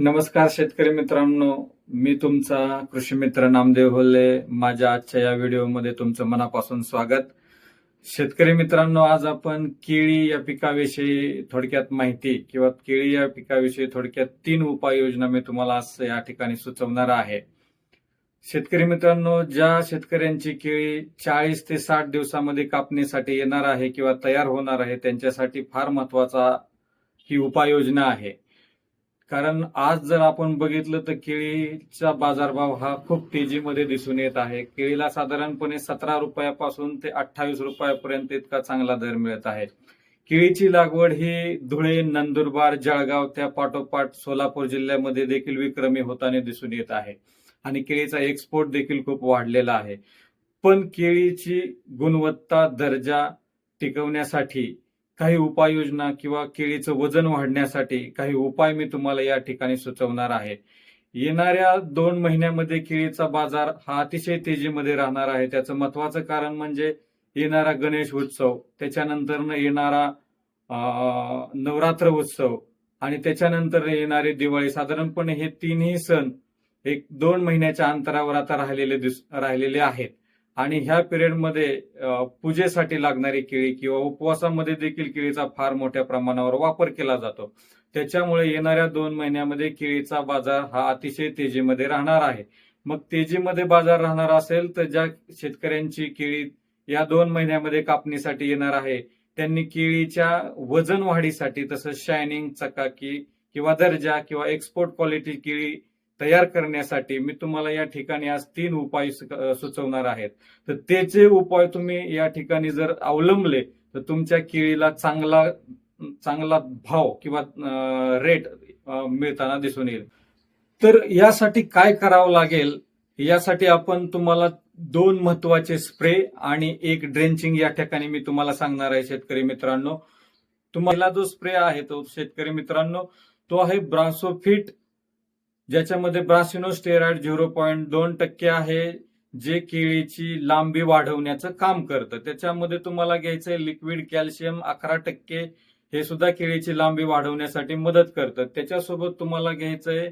नमस्कार शेतकरी मित्रांनो मी तुमचा कृषी मित्र नामदेव होल्ले. माझ्या आजच्या या व्हिडिओमध्ये तुमचं मनापासून स्वागत. शेतकरी मित्रांनो आज आपण केळी या पिकाविषयी थोडक्यात माहिती किंवा केळी या पिकाविषयी थोडक्यात तीन उपाययोजना मी तुम्हाला आज या ठिकाणी सुचवणार आहे. शेतकरी मित्रांनो ज्या शेतकऱ्यांची केळी चाळीस ते साठ दिवसामध्ये कापणीसाठी येणार आहे किंवा तयार होणार आहे त्यांच्यासाठी फार महत्त्वाचा ही उपाययोजना आहे. कारण आज जर आपण बघितलं तर केळीचा बाजारभाव हा खूप तेजीमध्ये दिसून येत आहे. केळीला साधारणपणे सतरा रुपयापासून ते अठ्ठावीस रुपयापर्यंत इतका चांगला दर मिळत आहे. केळीची लागवड ही धुळे नंदुरबार जळगाव त्या पाठोपाठ सोलापूर जिल्ह्यामध्ये देखील विक्रमी होताना दिसून येत आहे आणि केळीचा एक्सपोर्ट देखील खूप वाढलेला आहे. पण केळीची गुणवत्ता दर्जा टिकवण्यासाठी काही उपाययोजना किंवा केळीचं वजन वाढण्यासाठी काही उपाय मी तुम्हाला या ठिकाणी सुचवणार आहे. येणाऱ्या दोन महिन्यामध्ये केळीचा बाजार हा अतिशय तेजीमध्ये राहणार आहे. त्याचं महत्वाचं कारण म्हणजे येणारा गणेश उत्सव त्याच्यानंतर येणारा नवरात्र उत्सव आणि त्याच्यानंतर येणारी दिवाळी. साधारणपणे हे तीनही सण एक दोन महिन्याच्या अंतरावर आता राहिलेले दिस राहिलेले आहेत. आणि ह्या पिरियडमध्ये पूजेसाठी लागणारी केळी किंवा उपवासामध्ये देखील केळीचा फार मोठ्या प्रमाणावर वापर केला जातो. त्याच्यामुळे येणाऱ्या दोन महिन्यामध्ये केळीचा बाजार हा अतिशय तेजीमध्ये राहणार आहे. मग तेजीमध्ये बाजार राहणार असेल तर ज्या शेतकऱ्यांची केळी या दोन महिन्यामध्ये कापणीसाठी येणार आहे त्यांनी केळीच्या वजन वाढीसाठी तसंच शायनिंग चकाकी किंवा दर्जा किंवा एक्सपोर्ट क्वालिटी केळी तयार करण्यासाठी मी तुम्हाला या ठिकाणी आज तीन उपाय सुचवणार आहेत. तर त्याचे उपाय तुम्ही या ठिकाणी जर अवलंबले तर तुमच्या केळीला चांगला चांगला भाव किंवा रेट मिळताना दिसून येईल. तर यासाठी काय करावं लागेल? यासाठी आपण तुम्हाला दोन महत्त्वाचे स्प्रे आणि एक ड्रेंचिंग या ठिकाणी मी तुम्हाला सांगणार आहे शेतकरी मित्रांनो. तुम्हाला जो स्प्रे आहे तो शेतकरी मित्रांनो तो आहे ब्रासोफिट ज्याच्यामध्ये ब्रासिनोस्टेरॉइड झिरो पॉईंट दोन टक्के आहे जे केळीची लांबी वाढवण्याचं काम करतं. त्याच्यामध्ये तुम्हाला घ्यायचंय लिक्विड कॅल्शियम अकरा टक्के हे सुद्धा केळीची लांबी वाढवण्यासाठी मदत करतं. त्याच्यासोबत तुम्हाला घ्यायचंय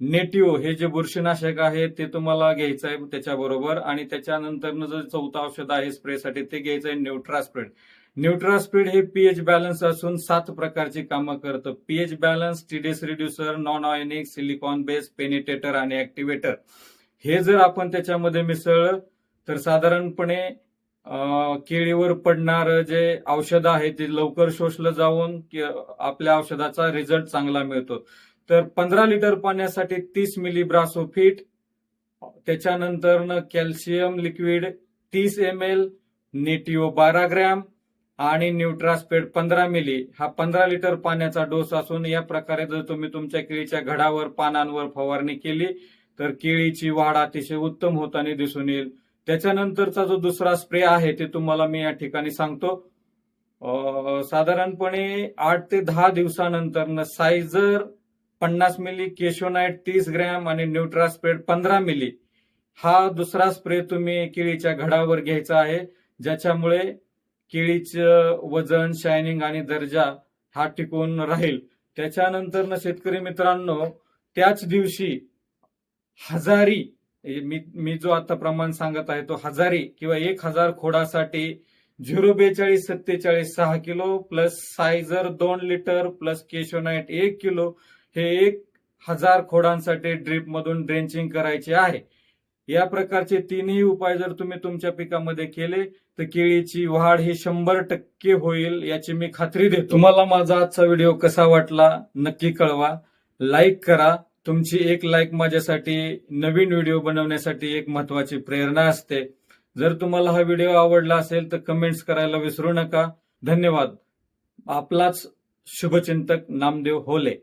नेटिओ हे जे बुरशीनाशक आहे ते तुम्हाला घ्यायचं आहे त्याच्याबरोबर. आणि त्याच्यानंतर जो चौथं औषध आहे स्प्रेसाठी ते घ्यायचं आहे न्यूट्रास्प्रेड. न्यूट्रास्पीड हे पीएच बॅलन्स असून सात प्रकारची कामं करतं. PH balance TDS reducer non ionic silicone base penetrator आणि ऍक्टिव्हेटर हे जर आपण त्याच्यामध्ये मिसळलं तर साधारणपणे केळीवर पडणारं जे औषध आहे ते लवकर शोषलं जाऊन आपल्या औषधाचा रिझल्ट चांगला मिळतो. तर पंधरा लिटर पाण्यासाठी तीस मिली ब्रासोफिट त्याच्यानंतर कॅल्शियम लिक्विड तीस एम एल नेटिओ बारा ग्रॅम आणि न्यूट्रास्पेड पंधरा मिली हा पंधरा लिटर पाण्याचा डोस असून या प्रकारे जर तुम्ही तुमच्या केळीच्या घडावर पानांवर फवारणी केली तर केळीची वाढ अतिशय उत्तम होताना दिसून येईल. त्याच्यानंतरचा जो दुसरा स्प्रे आहे ते तुम्हाला मी या ठिकाणी सांगतो. साधारणपणे आठ ते दहा दिवसानंतर सायझर पन्नास मिली केशोनाईट तीस ग्रॅम आणि न्यूट्रास्पेड पंधरा मिली हा दुसरा स्प्रे तुम्ही केळीच्या घडावर घ्यायचा आहे ज्याच्यामुळे केळीचं वजन शायनिंग आणि दर्जा हा टिकून राहील. त्याच्यानंतर ना शेतकरी मित्रांनो त्याच दिवशी हजारी मी मी जो आता प्रमाण सांगत आहे तो हजारी किंवा एक हजार खोडासाठी झिरो बेचाळीस सत्तेचाळीस सहा किलो प्लस सायझर दोन लिटर प्लस केशोनाईट एक किलो हे एक हजार खोडांसाठी ड्रीप मधून ड्रेंचिंग करायचे आहे. या प्रकारचे तीनही उपाय जर तुम्ही तुमच्या पिकामध्ये केले तर केळीची वाढ ही शंभर टक्के होईल याची मी खात्री देतो. तुम्हाला माझा आजचा व्हिडिओ कसा वाटला नक्की कळवा. लाईक करा. तुमची एक लाईक माझ्यासाठी नवीन व्हिडिओ बनवण्यासाठी एक महत्वाची प्रेरणा असते. जर तुम्हाला हा व्हिडिओ आवडला असेल तर कमेंट्स करायला विसरू नका. धन्यवाद. आपलाच शुभचिंतक नामदेव होले.